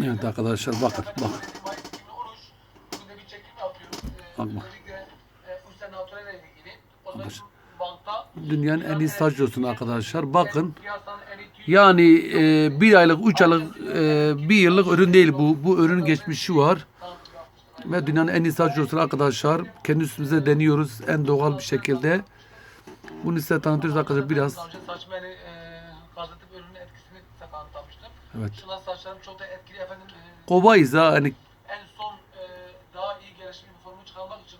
Evet arkadaşlar bakın bakın. Mayıs 2013 bugün de bir çekim yapıyoruz. Bak, bak. E, bankta Dünyanın en iyi yosunuz arkadaşlar. Bakın. Yani e, bir aylık, üç aylık, e, bir yıllık ürün değil bu. Bu ürün geçmişi var. Ve dünyanın en iyi yosunu arkadaşlar. Kendi üstümüze deniyoruz en doğal bir şekilde. Bunu size tanıtıyoruz arkadaşlar biraz. Daha önce saçma yani e, gazete ürünün etkisini size tanıtmıştım. Evet. Şuna saçlarım çok da etkili efendim. E, Kobayız ha hani en son e, daha iyi gelişmiş bir formu çıkarmak için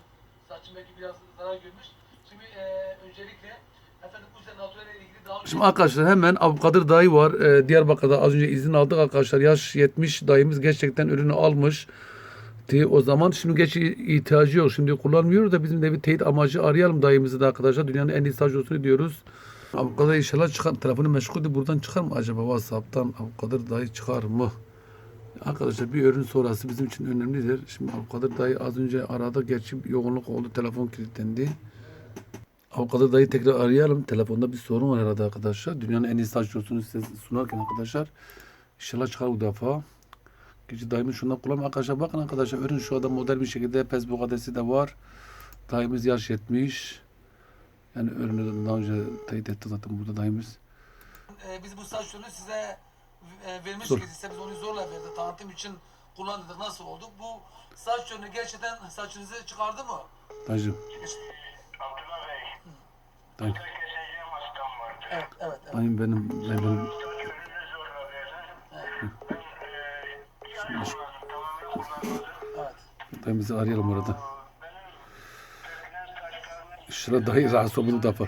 saçım belki biraz zarar görmüş. Şimdi e, öncelikle efendim Naturel ile ilgili daha Şimdi arkadaşlar hemen Abdülkadir dayı var. Ee, Diyarbakır'da az önce izin aldık arkadaşlar. Yaş 70 dayımız gerçekten ürünü almış. Di- O zaman şimdi geç ihtiyacı yok. Şimdi kullanmıyoruz da bizim de bir teyit amacı arayalım dayımızı da arkadaşlar. Dünyanın en iyi saç olsun diyoruz. Abdülkadir inşallah çıkar. Telefonu meşguldü. Buradan çıkar mı acaba WhatsApp'tan? Abdülkadir dayı çıkar mı? Arkadaşlar bir ürün sonrası bizim için önemlidir. Şimdi Abdülkadir dayı az önce aradı. Gerçi yoğunluk oldu. Telefon kilitlendi. Avukatı dayı tekrar arayalım. Telefonda bir sorun var herhalde arkadaşlar. Dünyanın en iyi saç yosunu size sunarken arkadaşlar. İnşallah çıkar bu defa. Gece dayımın şundan kullanma arkadaşlar. Bakın arkadaşlar ürün şu anda model bir şekilde Facebook adresi de var. Dayımız yaş 70. Yani ürünü daha önce teyit etti zaten burada dayımız. e, biz bu saç ürünü size e, vermiş size biz onu zorla verdik. Tanıtım için kullandık. Nasıl oldu? Bu saç ürünü gerçekten saçınızı çıkardı mı? Dayıcım. Abdullah Bey, Dayım. Evet, evet, evet. Dayım benim. Dayım benim. Saç ürünü zorla verdim. Ben dolayı ben ilerledim.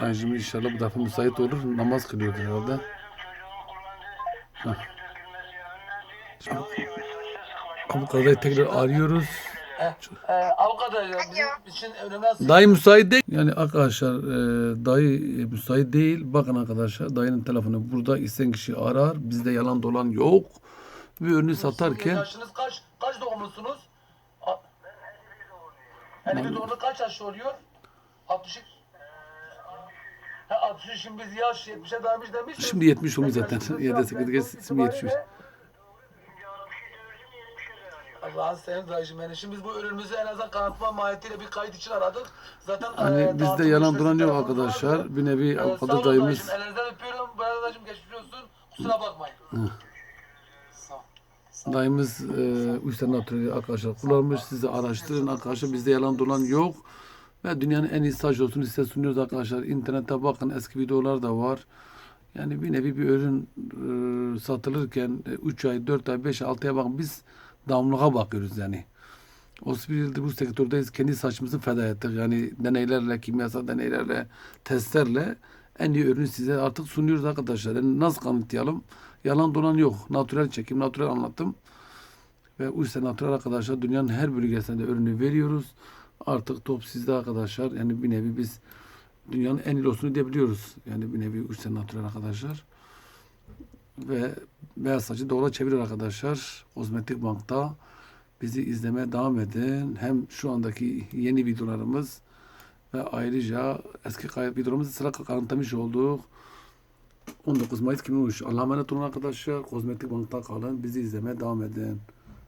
Dayıcım inşallah bu defa müsait olur. Namaz kılıyordu herhalde. Sıklaşma. Avukatı tekrar arıyoruz. E, avukat. Bizim için önemli Dayı müsait değil. Yani arkadaşlar e, dayı müsait değil. Bakın arkadaşlar dayının telefonu burada isten kişi arar. Bizde yalan dolan yok. Bir ürünü satarken Yaşınız kaç? Kaç doğumlusunuz? A- 51 doğumlu kaç yaş oluyor? 60 Ha, 63 şimdi biz yaş 70'e dayanmış demiştik. Şimdi 70 olmuş zaten. Yedi, sekiz, geç, şimdi 70. Allah'ın senin yani. Şimdi biz bu ürünümüzü en azından kanıtma mahiyetiyle bir kayıt için aradık. Zaten Hani e, bizde listesi dolan yok arkadaşlar. vardı. Bir nevi E, sağ avukatı olun dayımız. Ellerinizden öpüyorum. Bana dayıcım geçmiş olsun. Kusura bakmayın. Sağ ol. Dayımız e, Üstten Naturali arkadaşlar kullanmış. Siz de araştırın arkadaşlar. Bizde yalan dolan yok. Ve dünyanın en iyi saç olsun size sunuyoruz arkadaşlar. İnternette bakın eski videolar da var. Yani bir nevi bir ürün e, satılırken 3 ay, 4 ay, 5 ay, 6 ay bakın biz damlığa bakıyoruz yani. 31 yıldır bu sektördeyiz. Kendi saçımızı feda ettik. Yani deneylerle, kimyasal deneylerle, testlerle en iyi ürünü size artık sunuyoruz arkadaşlar. Yani nasıl kanıtlayalım? Yalan dolan yok. Natürel çekim, natürel anlattım. Ve Uysa Natural arkadaşlar dünyanın her bölgesinde ürünü veriyoruz. Artık top sizde arkadaşlar. Yani bir nevi biz dünyanın en iyi olsun diyebiliyoruz. Yani bir nevi Uysa Natural arkadaşlar. Ve beyaz saçı doğru çeviriyor arkadaşlar. Kozmetik Bank'ta bizi izlemeye devam edin. Hem şu andaki yeni videolarımız ve ayrıca eski kayıt videolarımızı sıra kanıtlamış olduk. 19 Mayıs 2013. Allah'a emanet olun arkadaşlar. Kozmetik Bank'ta kalın. Bizi izlemeye devam edin.